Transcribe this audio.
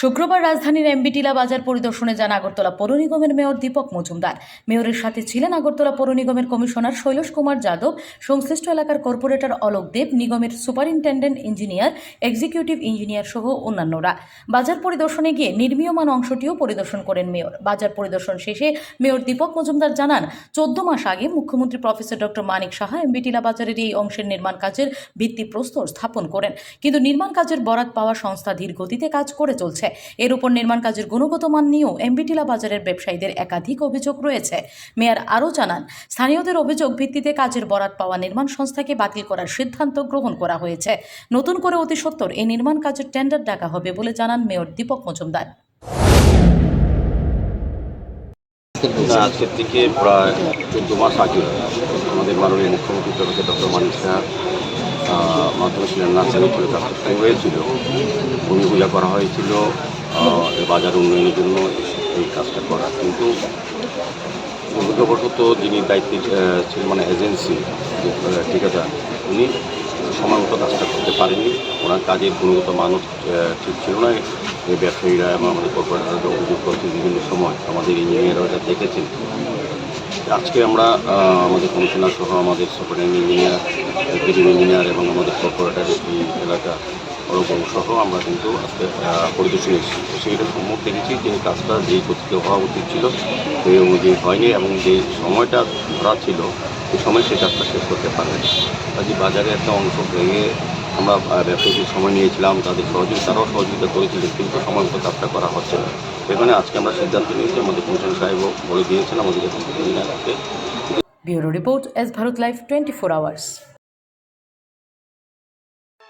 শুক্রবার রাজধানীর এমবিটিলা বাজার পরিদর্শনে যান আগরতলা পৌর নিগমের মেয়র দীপক মজুমদার। মেয়রের সাথে ছিলেন আগরতলা পৌর নিগমের কমিশনার শৈলেশ কুমার যাদব, সংশ্লিষ্ট এলাকার কর্পোরেটর অলোক দেব, নিগমের সুপারিনটেন্ডেন্ট ইঞ্জিনিয়ার, এক্সিকিউটিভ ইঞ্জিনিয়ার সহ অন্যান্যরা। বাজার পরিদর্শনে গিয়ে নির্মীয়মান অংশটিও পরিদর্শন করেন মেয়র। বাজার পরিদর্শন শেষে মেয়র দীপক মজুমদার জানান, চোদ্দ মাস আগে মুখ্যমন্ত্রী প্রফেসর ডক্টর মানিক সাহা এমবিটিলা বাজারের এই অংশের নির্মাণ কাজের ভিত্তিপ্রস্তর স্থাপন করেন। কিন্তু নির্মাণ কাজের বরাত পাওয়া সংস্থা ধীর গতিতে কাজ করে চলছে। এর উপর নির্মাণ কাজের গুণগত মান নিয়েও এমবিটিলা বাজারের ব্যবসায়ীদের একাধিক অভিযোগ রয়েছে। মেয়র আরও জানান, স্থানীয়দের অভিযোগ ভিত্তিতে কাজের বরাত পাওয়া নির্মাণ সংস্থাকে বাতিল করার সিদ্ধান্ত গ্রহণ করা হয়েছে। নতুন করে অতি সত্বর এই নির্মাণ কাজের টেন্ডার ডাকা হবে বলে জানান মেয়র দীপক মজুমদার। আজকের থেকে প্রায় চোদ্দ মাস আগে আমাদের মাননীয় মুখ্যমন্ত্রী ডক্টর মানিক আহ, মাধ্যমিক নার্সারি ছিল তার প্রস্তাব হয়েছিল। ভূমি পূজা করা হয়েছিল। বাজার উন্নয়নের জন্য এই কাজটা করা। কিন্তু দুর্ভাগ্যবশত যিনি দায়িত্বে ছিলেন মানে এজেন্সি ঠিকাদার উনি সময় মতো কাজটা করতে পারেননি। ওনার কাজের গুণগত মানও ঠিক ছিল না। এই ব্যবসায়ীরা এবং আমাদের কর্পোরেটররা অভিযোগ করেছে বিভিন্ন সময়। আমাদের ইঞ্জিনিয়াররা দেখেছেন আজকে আমরা আমাদের কমিশনার সহ আমাদের সুপারিন ইঞ্জিনিয়ার এক্সিকিউটিভ ইঞ্জিনিয়ার এবং আমাদের কর্পোরেটার এলাকা ওরকম সহ আমরা কিন্তু আজকে পরিদর্শনে এসেছি সেইটা সম্মুখ দেখেছি যে কাজটা যেই গতিতে হওয়া উচিত ছিল, সেই অনুযায়ী হয়নি এবং যে সময়টা ধরা ছিল, সেই সময় সেই কাজটা শেষ করতে পারেনি। কাজে বাজারে একটা অংশ ভেঙে আমরা ব্যবসায়ীদের সময় নিয়েছিলাম, তাদের সহযোগিতা, তারাও সহযোগিতা করেছিলেন কিন্তু সময় মতো কাজটা করা হচ্ছে না। সেখানে আজকে আমরা সিদ্ধান্ত নিয়েছি, আমাদের কমিশন সাহেবও বলে দিয়েছেন, আমাদের এখন থেকে bureau report S Bharat life twenty four hours.